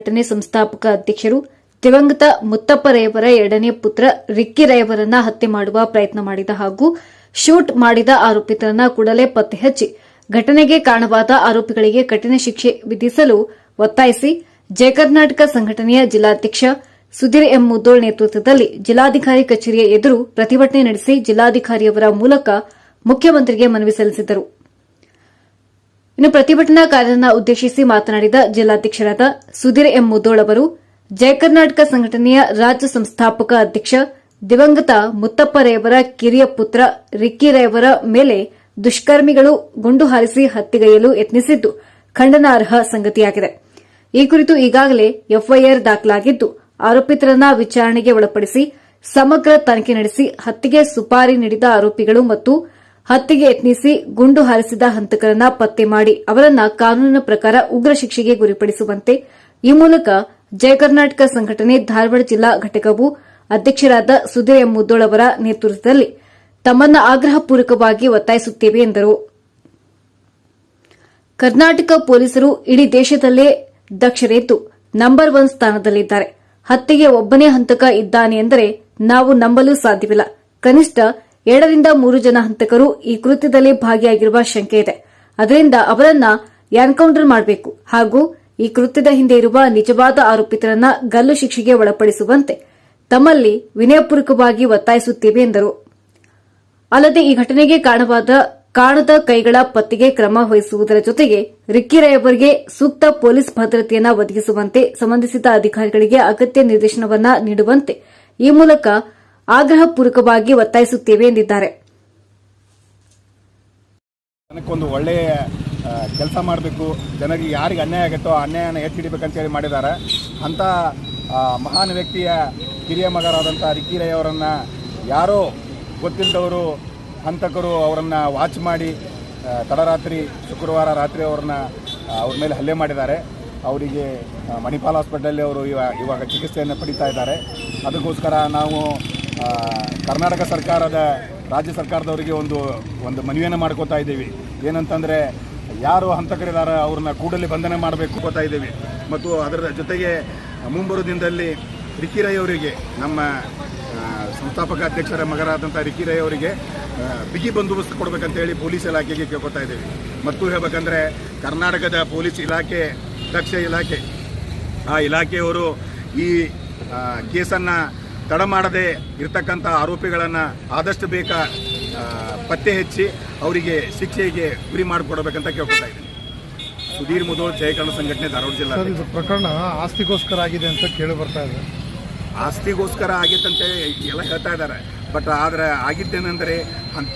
ಘಟನೆ ಸಂಸ್ಥಾಪಕ ಅಧ್ಯಕ್ಷರು ದಿವಂಗತ ಮುತ್ತಪ್ಪ ರೇವರ ಎರಡನೇ ಪುತ್ರ ರಿಕ್ಕಿ ರೇವರನ್ನ ಹತ್ಯೆ ಮಾಡುವ ಪ್ರಯತ್ನ ಮಾಡಿದ ಹಾಗೂ ಶೂಟ್ ಮಾಡಿದ ಆರೋಪಿತರನ್ನ ಕೂಡಲೇ ಪತ್ತೆ ಹಚ್ಚಿ ಘಟನೆಗೆ ಕಾರಣವಾದ ಆರೋಪಿಗಳಿಗೆ ಕಠಿಣ ಶಿಕ್ಷೆ ವಿಧಿಸಲು ಒತ್ತಾಯಿಸಿ ಜಯ ಕರ್ನಾಟಕ ಸಂಘಟನೆಯ ಜಿಲ್ಲಾಧ್ಯಕ್ಷ ಸುಧೀರ್ ಎಂ ಮುದ್ದೋಳ್ ನೇತೃತ್ವದಲ್ಲಿ ಜಿಲ್ಲಾಧಿಕಾರಿ ಕಚೇರಿಯ ಎದುರು ಪ್ರತಿಭಟನೆ ನಡೆಸಿ ಜಿಲ್ಲಾಧಿಕಾರಿಯವರ ಮೂಲಕ ಮುಖ್ಯಮಂತ್ರಿಗೆ ಮನವಿ ಸಲ್ಲಿಸಿದರು ಇನ್ನು ಪ್ರತಿಭಟನಾಕಾರರನ್ನ ಉದ್ದೇಶಿಸಿ ಮಾತನಾಡಿದ ಜಿಲ್ಲಾಧ್ಯಕ್ಷರಾದ ಸುಧೀರ್ ಎಂ ಮುದ್ದೋಳ್ ಅವರು ಜಯ ಕರ್ನಾಟಕ ಸಂಘಟನೆಯ ರಾಜ್ಯ ಸಂಸ್ಥಾಪಕ ಅಧ್ಯಕ್ಷ ದಿವಂಗತ ಮುತ್ತಪ್ಪ ರೇವರ ಕಿರಿಯ ಪುತ್ರ ರಿಕ್ಕಿ ರೇವರ ಮೇಲೆ ದುಷ್ಕರ್ಮಿಗಳು ಗುಂಡು ಹಾರಿಸಿ ಹತ್ಯೆಗೈಯಲು ಯತ್ನಿಸಿದ್ದು ಖಂಡನಾರ್ಹ ಸಂಗತಿಯಾಗಿದೆ. ಈ ಕುರಿತು ಈಗಾಗಲೇ ಎಫ್ಐಆರ್ ದಾಖಲಾಗಿದ್ದು, ಆರೋಪಿತರನ್ನ ವಿಚಾರಣೆಗೆ ಒಳಪಡಿಸಿ ಸಮಗ್ರ ತನಿಖೆ ನಡೆಸಿ ಹತ್ಯೆಗೆ ಸುಪಾರಿ ನೀಡಿದ ಆರೋಪಿಗಳು ಮತ್ತು ಹತ್ಯೆಗೆ ಯತ್ನಿಸಿ ಗುಂಡು ಹಾರಿಸಿದ ಹಂತಕರನ್ನ ಪತ್ತೆ ಮಾಡಿ ಅವರನ್ನ ಕಾನೂನಿನ ಪ್ರಕಾರ ಉಗ್ರ ಶಿಕ್ಷೆಗೆ ಗುರಿಪಡಿಸುವಂತೆ ಈ ಮೂಲಕ ಜಯ ಕರ್ನಾಟಕ ಸಂಘಟನೆ ಧಾರವಾಡ ಜಿಲ್ಲಾ ಘಟಕವು ಅಧ್ಯಕ್ಷರಾದ ಸುಧೀರ್ ಎಂ ಮುದ್ದೋಳ್ ಅವರ ನೇತೃತ್ವದಲ್ಲಿ ತಮ್ಮನ್ನ ಆಗ್ರಹಪೂರ್ವಕವಾಗಿ ಒತ್ತಾಯಿಸುತ್ತೇವೆ ಎಂದರು. ಕರ್ನಾಟಕ ಪೊಲೀಸರು ಇಡೀ ದೇಶದಲ್ಲೇ ದಕ್ಷರೆದ್ದು ನಂಬರ್ ಒನ್ ಸ್ಥಾನದಲ್ಲಿದ್ದಾರೆ. ಹತ್ಯೆಗೆ ಒಬ್ಬನೇ ಹಂತಕ ಇದ್ದಾನೆ ಎಂದರೆ ನಾವು ನಂಬಲು ಸಾಧ್ಯವಿಲ್ಲ. ಕನಿಷ್ಠ ಎರಡರಿಂದ ಮೂರು ಜನ ಹಂತಕರು ಈ ಕೃತ್ಯದಲ್ಲಿ ಭಾಗಿಯಾಗಿರುವ ಶಂಕೆ ಇದೆ. ಅದರಿಂದ ಅವರನ್ನ ಎನ್ಕೌಂಟರ್ ಮಾಡಬೇಕು. ಹಾಗೂ ಈ ಕೃತ್ಯದ ಹಿಂದೆ ಇರುವ ನಿಜವಾದ ಆರೋಪಿತರನ್ನ ಗಲ್ಲು ಶಿಕ್ಷೆಗೆ ಒಳಪಡಿಸುವಂತೆ ತಮ್ಮಲ್ಲಿ ವಿನಯಪೂರ್ವಕವಾಗಿ ಒತ್ತಾಯಿಸುತ್ತೇವೆ ಎಂದರು. ಅಲ್ಲದೆ ಈ ಘಟನೆಗೆ ಕಾರಣವಾದ ಕಾಣದ ಕೈಗಳ ಪತ್ತೆಗೆ ಕ್ರಮ ವಹಿಸುವುದರ ಜೊತೆಗೆ ರಿಕ್ಕಿ ರೈಯವರಿಗೆ ಸೂಕ್ತ ಪೊಲೀಸ್ ಭದ್ರತೆಯನ್ನು ಒದಗಿಸುವಂತೆ ಸಂಬಂಧಿಸಿದ ಅಧಿಕಾರಿಗಳಿಗೆ ಅಗತ್ಯ ನಿರ್ದೇಶನವನ್ನ ನೀಡುವಂತೆ ಈ ಮೂಲಕ ಆಗ್ರಹಪೂರ್ವಕವಾಗಿ ಒತ್ತಾಯಿಸುತ್ತೇವೆ ಎಂದಿದ್ದಾರೆ. ಜನಕ್ಕೊಂದು ಒಳ್ಳೆಯ ಕೆಲಸ ಮಾಡಬೇಕು, ಜನರಿಗೆ ಯಾರಿಗೆ ಅನ್ಯಾಯ ಆಗುತ್ತೋ ಅನ್ಯಾಯನ ಎತ್ತಿ ಹಿಡಿಬೇಕಂತೇಳಿ ಮಾಡಿದ್ದಾರೆ. ಅಂಥ ಮಹಾನ್ ವ್ಯಕ್ತಿಯ ಕಿರಿಯ ಮಗರಾದಂಥ ಅವರನ್ನು ಯಾರೋ ಗೊತ್ತಿಲ್ಲದವರು ಹಂತಕರು ಅವರನ್ನು ವಾಚ್ ಮಾಡಿ ತಡರಾತ್ರಿ, ಶುಕ್ರವಾರ ರಾತ್ರಿ ಅವ್ರನ್ನ ಅವ್ರ ಮೇಲೆ ಹಲ್ಲೆ ಮಾಡಿದ್ದಾರೆ. ಅವರಿಗೆ ಮಣಿಪಾಲ್ ಹಾಸ್ಪಿಟಲಲ್ಲಿ ಅವರು ಇವಾಗ ಇವಾಗ ಚಿಕಿತ್ಸೆಯನ್ನು ಪಡಿತಾ ಇದ್ದಾರೆ. ಅದಕ್ಕೋಸ್ಕರ ನಾವು ಕರ್ನಾಟಕ ಸರ್ಕಾರದ, ರಾಜ್ಯ ಸರ್ಕಾರದವರಿಗೆ ಒಂದು ಒಂದು ಮನವಿಯನ್ನು ಮಾಡ್ಕೋತಾ ಇದ್ದೀವಿ. ಏನಂತಂದರೆ, ಯಾರು ಹಂತಕರಿದ್ದಾರೆ ಅವ್ರನ್ನ ಕೂಡಲೇ ಬಂಧನ ಮಾಡಬೇಕು ಕೋತಾ ಇದ್ದೀವಿ. ಮತ್ತು ಅದರ ಜೊತೆಗೆ ಮುಂಬರುವ ದಿನದಲ್ಲಿ ರಿಕ್ಕಿ ರೈ ಅವರಿಗೆ, ನಮ್ಮ ಸಂಸ್ಥಾಪಕ ಅಧ್ಯಕ್ಷರ ಮಗರಾದಂಥ ರಿಕ್ಕಿ ರೈ ಅವರಿಗೆ ಬಿಗಿ ಬಂದೋಬಸ್ತ್ ಕೊಡಬೇಕಂತೇಳಿ ಪೊಲೀಸ್ ಇಲಾಖೆಗೆ ಕೇಳ್ಕೊತಾ ಇದ್ದೀವಿ. ಮತ್ತು ಹೇಳ್ಬೇಕಂದ್ರೆ, ಕರ್ನಾಟಕದ ಪೊಲೀಸ್ ಇಲಾಖೆ, ದಕ್ಷ ಇಲಾಖೆ, ಆ ಇಲಾಖೆಯವರು ಈ ಕೇಸನ್ನು ತಡ ಮಾಡದೆ ಇರ್ತಕ್ಕಂಥ ಆರೋಪಿಗಳನ್ನು ಆದಷ್ಟು ಬೇಗ ಪತ್ತೆ ಹೆಚ್ಚಿ ಅವರಿಗೆ ಶಿಕ್ಷೆಗೆ ಗುರಿ ಮಾಡಿಕೊಡಬೇಕಂತ ಕೇಳ್ಕೊತಾ ಇದ್ದೀನಿ. ಸುಧೀರ್ ಮುದೋಳ್ ಜಯಕರಣ ಸಂಘಟನೆ ಧಾರವಾಡ ಜಿಲ್ಲಾ ಇದು ಪ್ರಕರಣ ಆಸ್ತಿಗೋಸ್ಕರ ಆಗಿದೆ ಅಂತ ಕೇಳಿ ಬರ್ತಾ ಇದೆ. ಆಸ್ತಿಗೋಸ್ಕರ ಆಗಿತ್ತಂತೆ ಎಲ್ಲ ಹೇಳ್ತಾ ಇದ್ದಾರೆ. ಬಟ್ ಆದರೆ ಆಗಿದ್ದೇನೆಂದರೆ ಹಂತ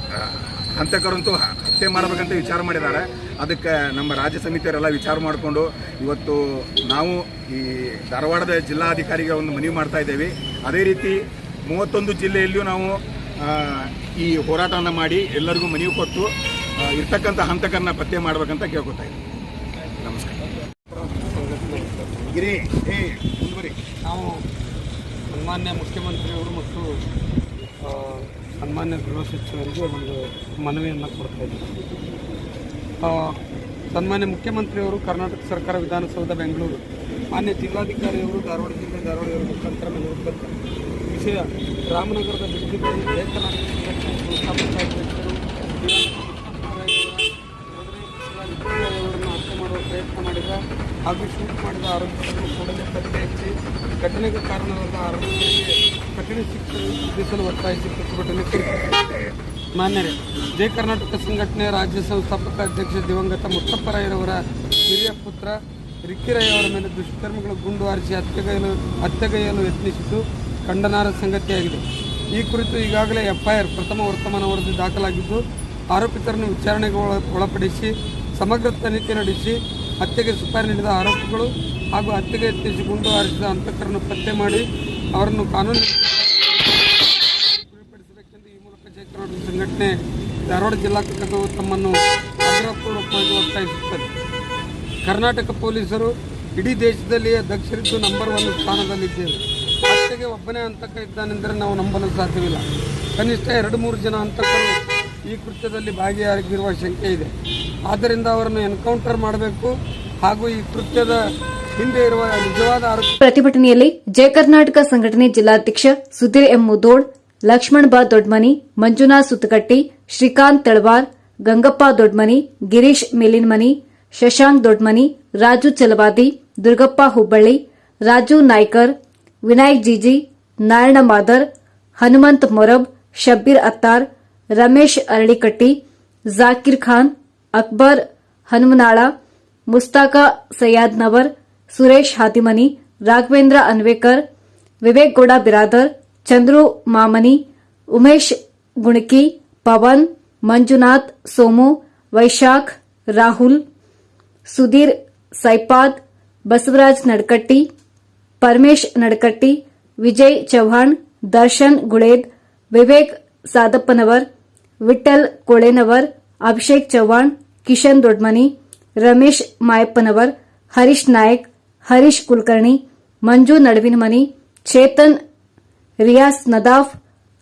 ಹಂತಕರಂತೂ ಹತ್ಯೆ ಮಾಡಬೇಕಂತ ವಿಚಾರ ಮಾಡಿದ್ದಾರೆ. ಅದಕ್ಕೆ ನಮ್ಮ ರಾಜ್ಯ ಸಮಿತಿಯರೆಲ್ಲ ವಿಚಾರ ಮಾಡಿಕೊಂಡು ಇವತ್ತು ನಾವು ಈ ಧಾರವಾಡದ ಜಿಲ್ಲಾಧಿಕಾರಿಗೆ ಒಂದು ಮನವಿ ಮಾಡ್ತಾ ಇದ್ದೇವೆ. ಅದೇ ರೀತಿ ಮೂವತ್ತೊಂದು ಜಿಲ್ಲೆಯಲ್ಲಿಯೂ ನಾವು ಈ ಹೋರಾಟವನ್ನು ಮಾಡಿ ಎಲ್ಲರಿಗೂ ಮನವಿ ಕೊಟ್ಟು ಇರ್ತಕ್ಕಂಥ ಹಂತಕರನ್ನ ಪತ್ತೆ ಮಾಡಬೇಕಂತ ಕೇಳ್ಕೊತಾ ಇದ್ದೀವಿ ನಮಸ್ಕಾರ. ಗಿರಿ, ಏ ಮುಂದುವರಿ ನಾವು ಸನ್ಮಾನ್ಯ ಮುಖ್ಯಮಂತ್ರಿಯವರು ಮತ್ತು ಸನ್ಮಾನ್ಯ ಗೃಹ ಸಚಿವರಿಗೆ ಒಂದು ಮನವಿಯನ್ನು ಕೊಡ್ತಾ ಇದ್ದೀವಿ. ಸನ್ಮಾನ್ಯ ಮುಖ್ಯಮಂತ್ರಿಯವರು ಕರ್ನಾಟಕ ಸರ್ಕಾರ ವಿಧಾನಸೌಧ ಬೆಂಗಳೂರು, ಮಾನ್ಯ ಜಿಲ್ಲಾಧಿಕಾರಿಯವರು ಧಾರವಾಡ ಜಿಲ್ಲೆ ಧಾರವಾಡಿಯವರ ಮುಖಾಂತರ ಬಂದ ವಿಷಯ, ರಾಮನಗರದ ಬಿಜೆಪಿ ಅವರನ್ನು ಮಾಡುವ ಪ್ರಯತ್ನ ಮಾಡಿದ ಹಾಗೂ ಶೂಟ್ ಮಾಡಿದ ಆರೋಪಿಗಳನ್ನು ಕೂಡಲೇ ಪತ್ತೆ ಹಚ್ಚಿ ಘಟನೆಗೆ ಕಾರಣವಾದ ಆರೋಪಿಗಳಿಗೆ ಕಠಿಣ ಶಿಕ್ಷೆ ವಿಧಿಸಲು ಒತ್ತಾಯಿಸಿ ಪ್ರತಿಭಟನೆ ಮಾನ್ಯರೇ ಜಯ ಕರ್ನಾಟಕ ಸಂಘಟನೆ ರಾಜ್ಯ ಸಂಸ್ಥಾಪಕ ಅಧ್ಯಕ್ಷ ದಿವಂಗತ ಮುತ್ತಪ್ಪರಾಯರವರ ಹಿರಿಯ ಪುತ್ರ ರಿಕ್ಕಿರಯ್ಯ ಅವರ ಮೇಲೆ ದುಷ್ಕರ್ಮಿಗಳು ಗುಂಡು ಹಾರಿಸಿ ಹತ್ಯೆಗೈಯಲು ಹತ್ಯೆಗೈಯಲು ಯತ್ನಿಸಿದ್ದು ಖಂಡನಾರ ಸಂಗತಿಯಾಗಿದೆ. ಈ ಕುರಿತು ಈಗಾಗಲೇ ಎಫ್ಐಆರ್ ಪ್ರಥಮ ವರ್ತಮಾನ ವರದಿ ದಾಖಲಾಗಿದ್ದು, ಆರೋಪಿತರನ್ನು ವಿಚಾರಣೆಗೆ ಒಳ ಒಳಪಡಿಸಿ, ಸಮಗ್ರ ತನಿಖೆ ನಡೆಸಿ, ಹತ್ಯೆಗೆ ಸುಪಾರಿ ನೀಡಿದ ಆರೋಪಿಗಳು ಹಾಗೂ ಹತ್ಯೆಗೆ ಯತ್ನಿಸಿ ಗುಂಡು ಹಾರಿಸಿದ ಹಂತಕರನ್ನು ಪತ್ತೆ ಮಾಡಿ ಅವರನ್ನು ಕಾನೂನು ಸಂಘಟನೆ ಧಾರವಾಡ ಜಿಲ್ಲಾ ತಮ್ಮನ್ನು ಆಗ್ರಹಪೂರ್ವಕವಾಗಿ ಒತ್ತಾಯಿಸುತ್ತದೆ. ಕರ್ನಾಟಕ ಪೊಲೀಸರು ಇಡೀ ದೇಶದಲ್ಲಿಯೇ ದಕ್ಷರಿದ್ದು ನಂಬರ್ ಒನ್ ಸ್ಥಾನದಲ್ಲಿದ್ದೇವೆ. ಹತ್ಯೆಗೆ ಒಬ್ಬನೇ ಹಂತಕ ಇದ್ದಾನೆಂದರೆ ನಾವು ನಂಬಲು ಸಾಧ್ಯವಿಲ್ಲ. ಕನಿಷ್ಠ ಎರಡು ಮೂರು ಜನ ಹಂತಕರು ಈ ಕೃತ್ಯದಲ್ಲಿ ಭಾಗಿಯಾಗಿರುವ ಶಂಕೆ ಇದೆ. ಆದ್ದರಿಂದ ಅವರನ್ನು ಎನ್ಕೌಂಟರ್ ಮಾಡಬೇಕು ಹಾಗೂ ಈ ಕೃತ್ಯದ ಹಿಂದೆ ಇರುವ ನಿಜವಾದ ಪ್ರತಿಭಟನೆಯಲ್ಲಿ ಜಯ ಕರ್ನಾಟಕ ಸಂಘಟನೆ ಜಿಲ್ಲಾಧ್ಯಕ್ಷ ಸುಧೀರ್ ಎಂ ಮುದೋಳ್ ಲಕ್ಷ್ಮಣ್ ಬಾ ದೊಡ್ಮನಿ ಮಂಜುನಾಥ್ ಸುತ್ತಕಟ್ಟಿ, ಶ್ರೀಕಾಂತ್ ತಳವಾರ್, ಗಂಗಪ್ಪ ದೊಡ್ಮನಿ, ಗಿರೀಶ್ ಮಿಲಿನ್ಮನಿ, ಶಶಾಂಕ್ ದೊಡ್ಮನಿ, ರಾಜು ಚಲವಾದಿ, ದುರ್ಗಪ್ಪ ಹುಬ್ಬಳ್ಳಿ, ರಾಜು ನಾಯ್ಕರ್, ವಿನಾಯಕ್ ಜಿಜಿ, ನಾರಾಯಣ ಮಾದರ್, ಹನುಮಂತ್ ಮೊರಬ್, ಶಬ್ಬೀರ್ ಅತ್ತಾರ್, ರಮೇಶ್ ಅರಳಿಕಟ್ಟಿ, ಜಾಕಿರ್ ಖಾನ್, ಅಕ್ಬರ್ ಹನುಮನಾಳ, ಮುಸ್ತಾಕ ಸಯ್ಯಾದ್ನವರ್, ಸುರೇಶ್ ಹಾತಿಮನಿ, ರಾಘವೇಂದ್ರ ಅನ್ವೇಕರ್, ವಿವೇಕ್ ಗೌಡ ಬಿರಾದರ್ चंद्रु, मामनी, उमेश, गुणकी, पवन, मंजुनाथ, सोमू, वैशाख, राहुल, सुधीर, सैपाद, बसवराज नडकट्टी, परमेश नडकट्टी, विजय चव्हाण दर्शन गुळेद, विवेक सादप्पनवर, विठ्ठल कोळेनवर, अभिषेक चव्हाण किशन दोडमनी, रमेश मायप्पनवर, हरीश नायक, हरीश कुलकर्णी, मंजू नडविनमनी, चेतन ರಿಯಾಸ್ ನದಾಫ್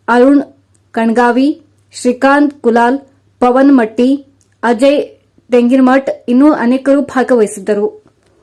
ಅರುಣ್ ಕಣ್ಗಾವಿ ಶ್ರೀಕಾಂತ್ ಕುಲಾಲ್ ಪವನ್ ಮಟ್ಟಿ ಅಜಯ್ ತೆಂಗಿನಮಠ್ ಇನ್ನೂ ಅನೇಕರು ಭಾಗವಹಿಸಿದ್ದರು.